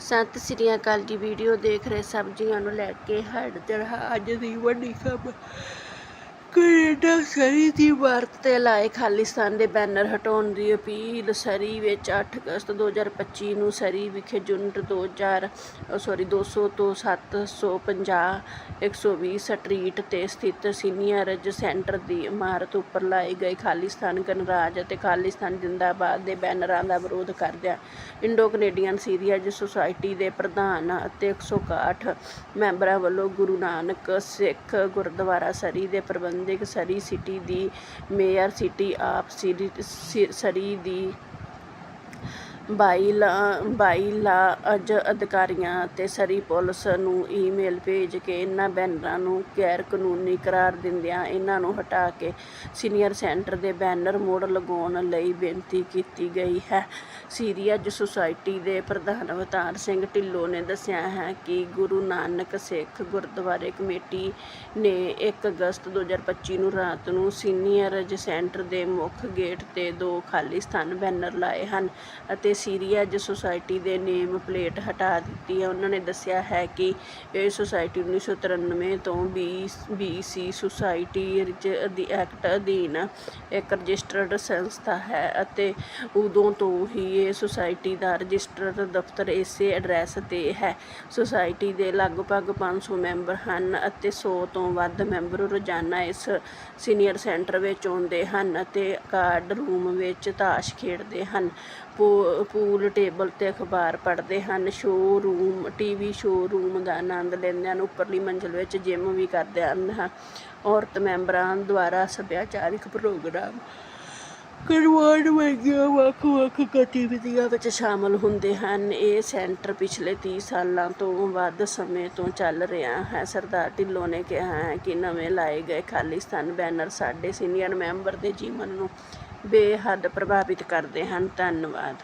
ਸਤਿ ਸ੍ਰੀ ਅਕਾਲ ਜੀ ਵੀਡੀਓ ਦੇਖ ਰਹੇ ਸਬਜ਼ੀਆਂ ਨੂੰ ਲੈ ਕੇ ਹਾਜ਼ਰ ਅੱਜ ਦੀ ਵੱਡੀ ਖਬਰ। ਕੈਨੇਡਾ ਸਰੀ ਦੀ ਇਮਾਰਤ ਤੇ ਲਾਏ ਖਾਲਿਸਤਾਨ ਦੇ ਬੈਨਰ ਹਟਾਉਣ ਦੀ ਅਪੀਲ। ਸਰੀ ਵਿੱਚ 8 ਅਗਸਤ 2025 ਨੂੰ ਸਰੀ ਵਿਖੇ ਯੂਨਿਟ 2000 ਸੌਰੀ 200 ਤੋਂ 750 120 ਸਟਰੀਟ ਤੇ ਸਥਿਤ ਸੀਨੀਅਰਜ ਸੈਂਟਰ ਦੀ ਇਮਾਰਤ ਉੱਪਰ ਲਾਏ ਗਏ ਖਾਲਿਸਤਾਨ ਗਣਰਾਜ ਅਤੇ ਖਾਲਿਸਤਾਨ ਜਿੰਦਾਬਾਦ ਦੇ ਬੈਨਰਾਂ ਦਾ ਵਿਰੋਧ ਕਰਦਿਆਂ ਇੰਡੋ ਕੈਨੇਡੀਅਨ ਸੀਰੀਅਜ ਸੁਸਾਇਟੀ ਦੇ ਪ੍ਰਧਾਨ ਅਤੇ 161 ਮੈਂਬਰਾਂ ਵੱਲੋਂ ਗੁਰੂ ਨਾਨਕ ਸਿੱਖ ਗੁਰਦੁਆਰਾ ਸਰੀ ਦੇ ਪ੍ਰਬੰਧ ਪ੍ਰਬੰਧਕ Surrey city the mayor city of Surrey Surrey ਦੀ ਬਾਈ ਬਾਈਲਾ ਬਾਈਲਾ ਅਜ ਅਧਿਕਾਰੀਆਂ ਅਤੇ ਸਰੀ ਪੁਲਿਸ ਨੂੰ ਈਮੇਲ ਭੇਜ ਕੇ ਇਹਨਾਂ ਬੈਨਰਾਂ ਨੂੰ ਗੈਰ ਕਾਨੂੰਨੀ ਕਰਾਰ ਦਿੰਦਿਆਂ ਇਹਨਾਂ ਨੂੰ ਹਟਾ ਕੇ ਸੀਨੀਅਰ ਸੈਂਟਰ ਦੇ ਬੈਨਰ ਮੁੜ ਲਗਾਉਣ ਲਈ ਬੇਨਤੀ ਕੀਤੀ ਗਈ ਹੈ। ਸੀਰੀਅਜ ਸੁਸਾਇਟੀ ਦੇ ਪ੍ਰਧਾਨ ਅਵਤਾਰ ਸਿੰਘ ਢਿੱਲੋਂ ਨੇ ਦੱਸਿਆ ਹੈ ਕਿ ਗੁਰੂ ਨਾਨਕ ਸਿੱਖ ਗੁਰਦੁਆਰੇ ਕਮੇਟੀ ਨੇ ਇੱਕ ਅਗਸਤ 2025 ਨੂੰ ਰਾਤ ਨੂੰ ਸੀਨੀਅਰਜ ਸੈਂਟਰ ਦੇ ਮੁੱਖ ਗੇਟ ਤੇ ਦੋ ਖਾਲੀ ਸਥਾਨ ਬੈਨਰ ਲਾਏ ਹਨ ਅਤੇ ਸੀਰੀਅਜ ਸੁਸਾਇਟੀ ਦੇ ਨੇਮ ਪਲੇਟ ਹਟਾ ਦਿੱਤੀ ਹੈ, ਉਹਨਾਂ ਨੇ ਦੱਸਿਆ ਹੈ ਕਿ ਇਹ ਸੁਸਾਇਟੀ 1993 ਤੋਂ ਬੀਸੀ ਸੁਸਾਇਟੀ ਦੀ ਐਕਟ ਅਧੀਨ ਇੱਕ ਰਜਿਸਟਰਡ ਸੰਸਥਾ ਹੈ ਅਤੇ ਉਦੋਂ ਤੋਂ ਹੀ ਇਹ ਸੁਸਾਇਟੀ ਦਾ ਰਜਿਸਟਰਡ ਦਫ਼ਤਰ ਇਸੇ ਐਡਰੈਸ ਤੇ ਹੈ। ਸੁਸਾਇਟੀ ਦੇ ਲਗਭਗ 500 ਮੈਂਬਰ ਹਨ ਅਤੇ 100 ਤੋਂ ਵੱਧ ਮੈਂਬਰ ਰੋਜ਼ਾਨਾ ਇਸ ਸੀਨੀਅਰ ਸੈਂਟਰ ਵਿੱਚ ਆਉਂਦੇ ਹਨ ਅਤੇ ਕਾਰਡ ਰੂਮ ਵਿੱਚ ਤਾਸ਼ ਖੇਡਦੇ ਹਨ। ਪੂ- ਪੂਲ ਟੇਬਲ ਤੇ ਅਖਬਾਰ ਪੜ੍ਹਦੇ ਹਨ। Showroom TV showroom ਦਾ ਆਨੰਦ ਲੈਂਦੇ ਹਨ। ਉੱਪਰਲੀ ਮੰਜ਼ਿਲ ਵਿੱਚ ਜਿਮ ਵੀ ਕਰਦੇ ਹਨ। ਔਰਤ ਮੈਂਬਰਾਂ ਦੁਆਰਾ ਸੱਭਿਆਚਾਰਿਕ ਪ੍ਰੋਗਰਾਮ ਕਰਵਾਉਣ ਵਰਗੀਆਂ ਵੱਖ-ਵੱਖ ਗਤੀਵਿਧੀਆਂ ਵਿੱਚ ਸ਼ਾਮਲ ਹੁੰਦੇ ਹਨ। ਇਹ ਸੈਂਟਰ ਪਿਛਲੇ 30 ਸਾਲਾਂ ਤੋਂ ਵੱਧ ਸਮੇਂ ਤੋਂ ਚੱਲ ਰਿਹਾ ਹੈ। ਸਰਦਾਰ ਢਿੱਲੋਂ ਨੇ ਕਿਹਾ ਹੈ ਕਿ ਨਵੇਂ ਲਾਏ ਗਏ ਖਾਲਿਸਤਾਨ ਬੈਨਰ ਸਾਡੇ ਸੀਨੀਅਰ ਮੈਂਬਰ ਦੇ ਜੀਵਨ ਨੂੰ ਬੇਹੱਦ ਪ੍ਰਭਾਵਿਤ ਕਰਦੇ ਹਨ। ਧੰਨਵਾਦ।